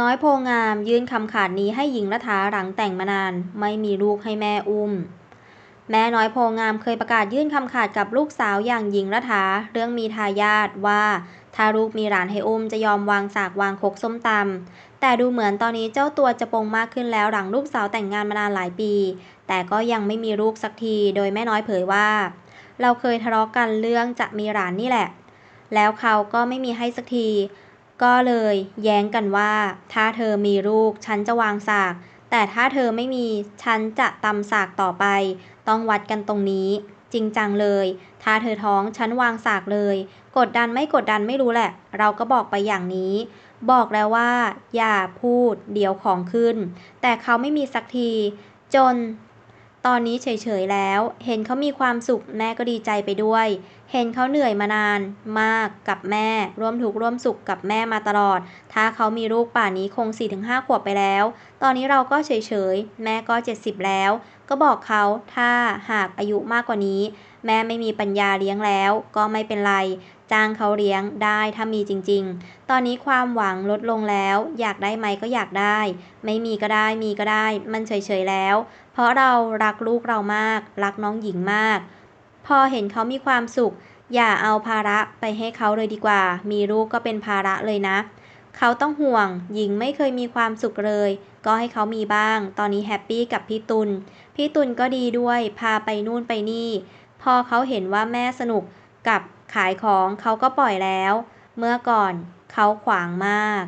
น้อยโพงามยื่นคำขาดนี้ให้หญิงรัฐาหลังแต่งมานาน ไม่มีลูกให้แม่อุ้ม แม่น้อยโพงามเคยประกาศยื่นคำขาดกับลูกสาวอย่างหญิงรัฐาเรื่องมีทายาทว่าถ้าลูกมีหลานให้อุ้มจะยอมวางสากวางคกส้มตำแต่ดูเหมือนตอนนี้เจ้าตัวจะปงมากขึ้นแล้วหลังลูกสาวแต่งงานมานานหลายปี แต่ก็ยังไม่มีลูกสักทีโดยแม่น้อยเผยว่า เราเคยทะเลาะกันเรื่องจะมีหลานนี่แหละ แล้วเขาก็ไม่มีให้สักที ก็เลยแย้งกันว่า ถ้าเธอมีลูกฉันจะวางสาก แต่ถ้าเธอไม่มีฉันจะตำสากต่อไป ต้องวัดกันตรงนี้ จริงจังเลย ถ้าเธอท้องฉันวางสากเลย กดดันไม่กดดันไม่รู้แหละ เราก็บอกไปอย่างนี้ บอกแล้วว่า อย่าพูดเดี๋ยวของขึ้น แต่เขาไม่มีสักที จน ตอนนี้เฉยๆแล้ว เห็นเขามีความสุขแม่ก็ดีใจไปด้วย เห็นเขาเหนื่อยมานาน มากกับแม่ ร่วมทุกข์ร่วมสุขกับแม่มาตลอด ถ้าเขามีลูกป่านนี้คง 4-5 ขวบไปแล้ว ตอนนี้เราก็เฉยๆ แม่ก็ 70 แล้ว ก็บอกเขาถ้าหากอายุมากกว่านี้ แม่ไม่มีปัญญาเลี้ยงแล้ว ก็ไม่เป็นไร จ้างเขาเลี้ยงได้ถ้ามีจริง ๆ ตอนนี้ความหวังลดลงแล้ว อยากได้ไหมก็อยากได้ ไม่มีก็ได้มีก็ได้ มันเฉยๆแล้ว เพราะเรารักลูกเรามาก รักน้องหญิงมาก พอเห็นเขามีความสุข อย่าเอาภาระไปให้เขาเลยดีกว่า มีลูกก็เป็นภาระเลยนะ เขาต้องห่วง หญิงไม่เคยมีความสุขเลย ก็ให้เขามีบ้าง ตอนนี้แฮปปี้กับพี่ตุลพี่ตุลก็ดีด้วย พาไปนู่นไปนี่ พอเขาเห็นว่าแม่สนุก กับขายของเขาก็ปล่อยแล้ว เมื่อก่อนเขาขวางมาก